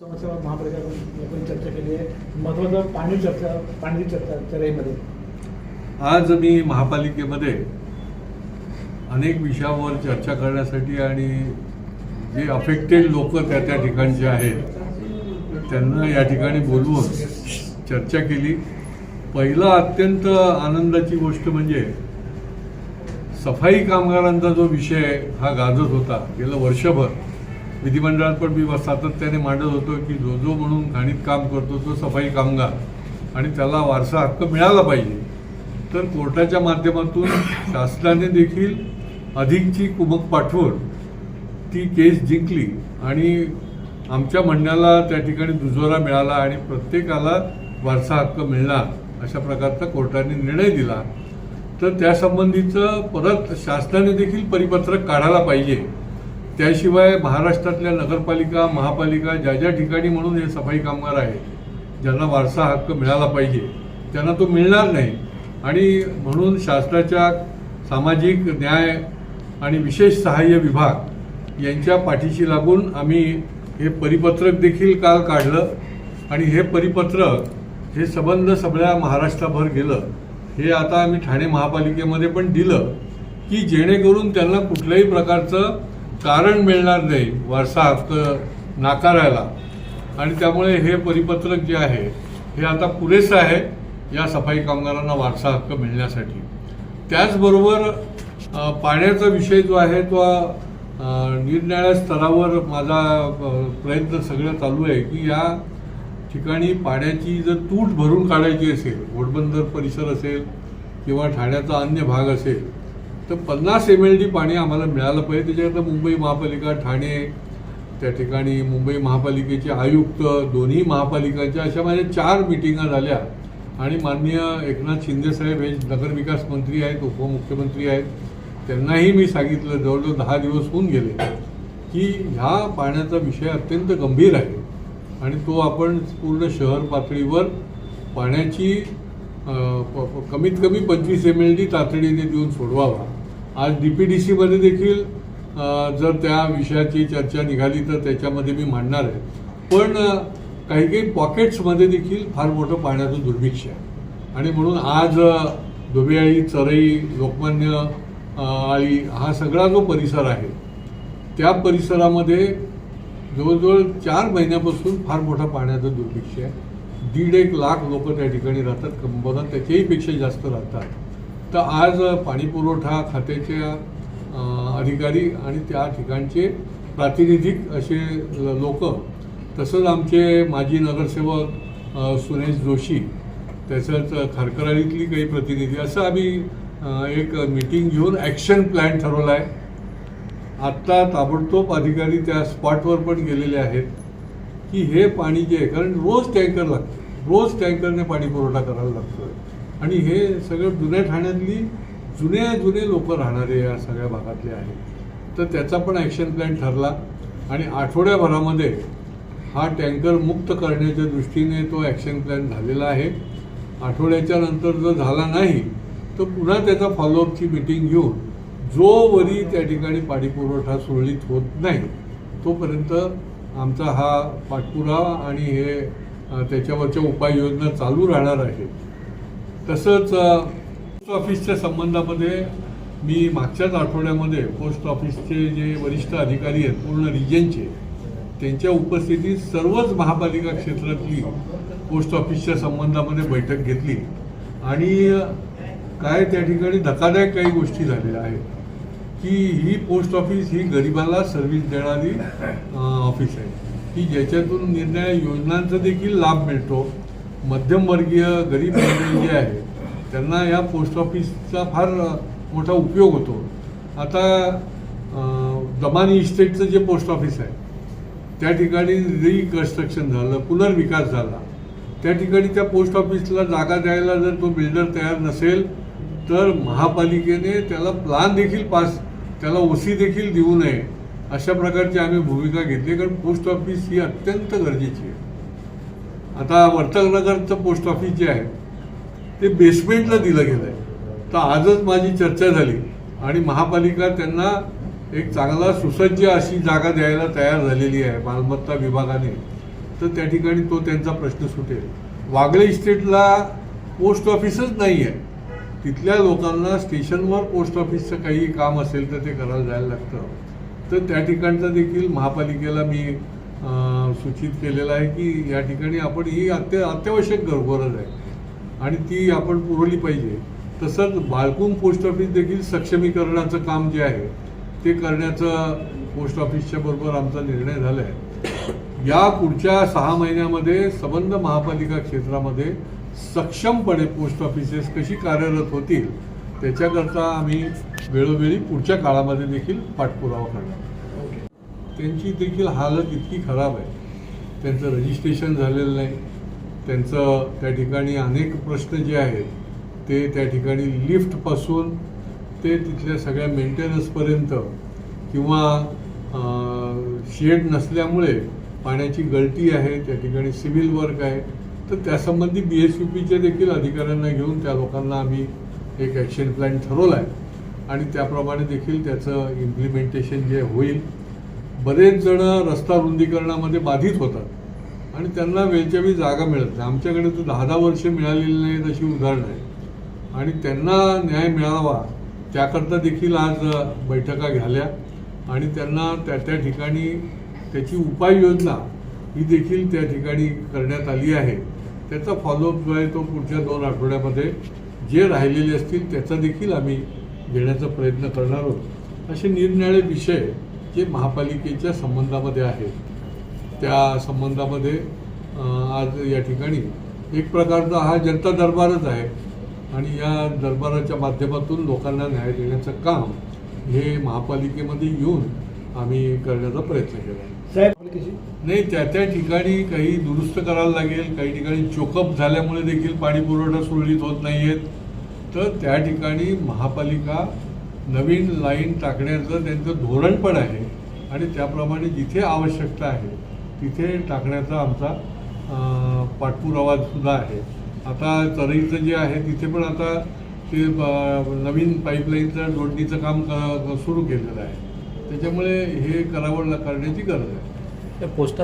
समस्यावर महापालिका चर्चा केली आहे. महत्वाचं पाणी चर्चा पाणी चर्चा चर्चेमध्ये. आज मी महापालिकेमध्ये अनेक विषयावर चर्चा करण्यासाठी आणि जे अफेक्टेड लोक त्या त्या ठिकाणचे आहेत त्यांना या ठिकाणी बोलवून चर्चा केली. पहिला अत्यंत आनंदाची गोष्ट म्हणजे सफाई कामगारांचा जो विषय हा गाजत होता गेलं वर्षभर. विधिमंडळात पण मी सातत्याने मांडत होतो की जो जो म्हणून घाणीत काम करतो तो सफाई कामगार. आणि त्याला वारसा हक्क मिळाला पाहिजे. तर कोर्टाच्या माध्यमातून शासनाने देखील अधिकची कुमक पाठवून ती केस जिंकली आणि आमच्या म्हणण्याला त्या ठिकाणी दुजोरा मिळाला आणि प्रत्येकाला वारसा हक्क मिळणार अशा प्रकारचा कोर्टाने निर्णय दिला. तर त्यासंबंधीचं परत शासनाने देखील परिपत्रक काढायला पाहिजे. त्याशिवाय महाराष्ट्रातल्या नगरपालिका महापालिका ज्या ज्या ठिकाणी म्हणून हे सफाई कामगार आहेत ज्यांना वारसा हक्क मिळाला पाहिजे त्यांना तो मिळणार नाही. आणि म्हणून शासनाच्या सामाजिक न्याय आणि विशेष सहाय्य विभाग यांच्या पाठीशी लागून आम्ही हे परिपत्रक देखील काल काढलं. आणि हे परिपत्रक हे संबंध सगळ्या महाराष्ट्राभर गेलं. हे आता आम्ही ठाणे महापालिकेमध्ये पण दिलं की जेणेकरून त्यांना कुठल्याही प्रकारचं कारण मिळणार नाही वारसा हक्क नाकारायला. आणि त्यामुळे हे परिपत्रक जे आहे हे आता पुरेसं आहे या सफाई कामगारांना वारसा हक्क मिळण्यासाठी. त्याचबरोबर पाण्याचा विषय जो आहे तो निरनिळ्या निरनिराळ्या स्तरावर माझा प्रयत्न सगळं चालू आहे की या ठिकाणी पाण्याची जर तूट भरून काढायची असेल घोडबंदर परिसर असेल किंवा ठाण्याचा अन्य भाग असेल तर पन्नास एम एल डी पाणी आम्हाला मिळालं पाहिजे. त्याच्याकरता मुंबई महापालिका ठाणे त्या ठिकाणी मुंबई महापालिकेचे आयुक्त दोन्ही महापालिकांच्या अशा माझ्या चार मिटिंगा झाल्या. आणि माननीय एकनाथ शिंदेसाहेब हे नगरविकास मंत्री आहेत उपमुख्यमंत्री आहेत. त्यांनाही मी सांगितलं जवळजवळ दहा दिवस होऊन गेले की ह्या पाण्याचा विषय अत्यंत गंभीर आहे. आणि तो आपण पूर्ण शहर पातळीवर पाण्याची प- कमीत कमी पंचवीस एम एल डी तातडीने देऊन सोडवावा. आज डी पी डी सीमध्ये देखील जर त्या विषयाची चर्चा निघाली तर त्याच्यामध्ये मी मांडणार आहे. पण काही काही पॉकेट्समध्ये देखील फार मोठं पाण्याचं दुर्भिक्ष आहे. आणि म्हणून आज अ, चरई लोकमान्य आळी हा सगळा जो परिसर आहे त्या परिसरामध्ये जवळजवळ चार महिन्यापासून फार मोठा पाण्याचं दुर्भिक्ष आहे. दीड एक लाख लोक त्या ठिकाणी राहतात. कंपनात त्याच्याही पेक्षा जास्त राहतात. तर आज पाणी पुरवठा खात्याच्या अधिकारी आणि त्या ठिकाणचे प्रातिनिधिक असे लोक तसंच आमचे माजी नगरसेवक सुरेश जोशी तसंच खारकराळीतली काही प्रतिनिधी असं आम्ही एक मीटिंग घेऊन ॲक्शन प्लॅन ठरवला आहे आत्ता ताबडतोब अधिकारी त्या स्पॉटवर पण गेलेले आहेत की हे पाणी जे आहे कारण रोज टँकर लागतं रोज टँकरने पाणी पुरवठा करायला लागतो आणि हे सगळं जुन्या ठाण्यातली जुने जुने लोक राहणारे या सगळ्या भागातले आहेत. तर त्याचा पण ॲक्शन प्लॅन ठरला. आणि आठवड्याभरामध्ये हा टँकर मुक्त करण्याच्या दृष्टीने तो ॲक्शन प्लॅन झालेला आहे. आठवड्याच्या नंतर जर झाला नाही तर पुन्हा त्याचा फॉलोअपची मिटिंग घेऊन जोवरी त्या ठिकाणी पाणी पुरवठा सुरळीत होत नाही. तोपर्यंत आमचा हा पाठपुरावा आणि हे त्याच्यावरच्या उपाययोजना चालू राहणार आहेत तसंच पोस्ट ऑफिसच्या संबंधामध्ये मी मागच्याच आठवड्यामध्ये पोस्ट ऑफिसचे जे वरिष्ठ अधिकारी आहेत पूर्ण रिजनचे त्यांच्या उपस्थितीत सर्वच महापालिका क्षेत्रातली पोस्ट ऑफिसच्या संबंधामध्ये बैठक घेतली. आणि काय त्या ठिकाणी धक्कादायक काही गोष्टी झालेल्या आहेत की ही पोस्ट ऑफिस ही गरिबाला सर्व्हिस देणारी ऑफिस आहे. की ज्याच्यातून निर्णय योजनांचा देखील लाभ मिळतो. मध्यमवर्गीय गरीब मंडळी जे आहे त्यांना या पोस्ट ऑफिसचा फार मोठा उपयोग होतो. आता दमानी इस्टेटचं जे पोस्ट ऑफिस आहे त्या ठिकाणी रिकन्स्ट्रक्शन झालं पुनर्विकास झाला. त्या ठिकाणी त्या पोस्ट ऑफिसला जागा द्यायला जर तो बिल्डर तयार नसेल तर महापालिकेने त्याला प्लान देखील पास त्याला ओसी देखील देऊ नये अशा प्रकारची आम्ही भूमिका घेतली. कारण पोस्ट ऑफिस ही अत्यंत गरजेची आहे. आता वर्तकनगरचं पोस्ट ऑफिस जे आहे ते बेसमेंटला दिलं गेलं आहे तर आजच माझी चर्चा झाली. आणि महापालिका त्यांना एक चांगला सुसज्ज अशी जागा द्यायला तयार झालेली आहे मालमत्ता विभागाने. तर त्या ठिकाणी तो त्यांचा प्रश्न सुटेल. वागळे इस्टेटला पोस्ट ऑफिसच नाही आहे तिथल्या लोकांना स्टेशनवर पोस्ट ऑफिसचं काही काम असेल तर ते करायला जायला लागतं. तर त्या ठिकाणचा देखील महापालिकेला मी सूचित केलेलं आहे की या ठिकाणी आपण ही अत्य अत्यावश्यक गर- गरज आहे. आणि ती आपण पुरवली पाहिजे. तसंच बाळकुम पोस्ट ऑफिस देखील सक्षमीकरणाचं काम जे आहे ते करण्याचं पोस्ट ऑफिसच्या बरोबर आमचा निर्णय झाला आहे या पुढच्या सहा महिन्यामध्ये संबंध महापालिका क्षेत्रामध्ये सक्षमपणे पोस्ट ऑफिसेस कशी कार्यरत होतील त्याच्याकरता आम्ही वेळोवेळी पुढच्या काळामध्ये देखील पाठपुरावा करणार. त्यांची देखील हालत इतकी खराब आहे. त्यांचं रजिस्ट्रेशन झालेलं नाही. त्यांचं त्या ठिकाणी अनेक प्रश्न जे आहेत ते त्या ठिकाणी लिफ्टपासून ते तिथल्या सगळ्या मेंटेनन्सपर्यंत किंवा शेड नसल्यामुळे पाण्याची गळती आहे त्या ठिकाणी सिव्हिल वर्क आहे. तर त्यासंबंधी बी एस यू पीच्या देखील अधिकाऱ्यांना घेऊन त्या लोकांना आम्ही एक ॲक्शन प्लॅन ठरवला आहे आणि त्याप्रमाणे देखील त्याचं इम्प्लिमेंटेशन जे होईल बरेच जण रस्ता रुंदीकरणामध्ये बाधित होतात. आणि त्यांना वेळच्या वेळी जागा मिळत नाही. आमच्याकडे तर दहा दहा वर्ष मिळालेली नाहीत अशी उदाहरणं आहेत. आणि त्यांना न्याय मिळावा त्याकरता देखील आज बैठका घ्याल्या. आणि त्यांना त्या त्या ठिकाणी त्याची उपाययोजना ही देखील त्या ठिकाणी करण्यात आली आहे. त्याचा फॉलोअप जो आहे तो पुढच्या दोन आठवड्यामध्ये जे राहिलेले असतील त्याचा देखील आम्ही घेण्याचा प्रयत्न करणार आहोत. असे निरनिराळे विषय जे महापालिकेच्या संबंधामध्ये आहेत त्या संबंधामध्ये आज या ठिकाणी एक प्रकारचा हा जनता दरबारच आहे आणि या दरबाराच्या माध्यमातून लोकांना न्याय देण्याचं काम हे महापालिकेमध्ये येऊन आम्ही करण्याचा प्रयत्न केला. नाही त्या त्या ठिकाणी काही दुरुस्त करायला लागेल काही ठिकाणी चोकअप झाल्यामुळे देखील पाणी पुरवठा सुरळीत होत नाही आहेत तर त्या ठिकाणी महापालिका नवीन लाईन टाकण्याचं त्यांचं धोरण पण आहे. आणि त्याप्रमाणे जिथे आवश्यकता आहे तिथे टाकण्याचा आमचा पाठपुरावासुद्धा आहे. आता चरईचं जे आहे तिथे पण आता ते नवीन पाईपलाईनचं जोडणीचं काम क- सुरू केलेलं आहे. त्याच्यामुळे हे करावं करण्याची गरज आहे. त्या पोस्टा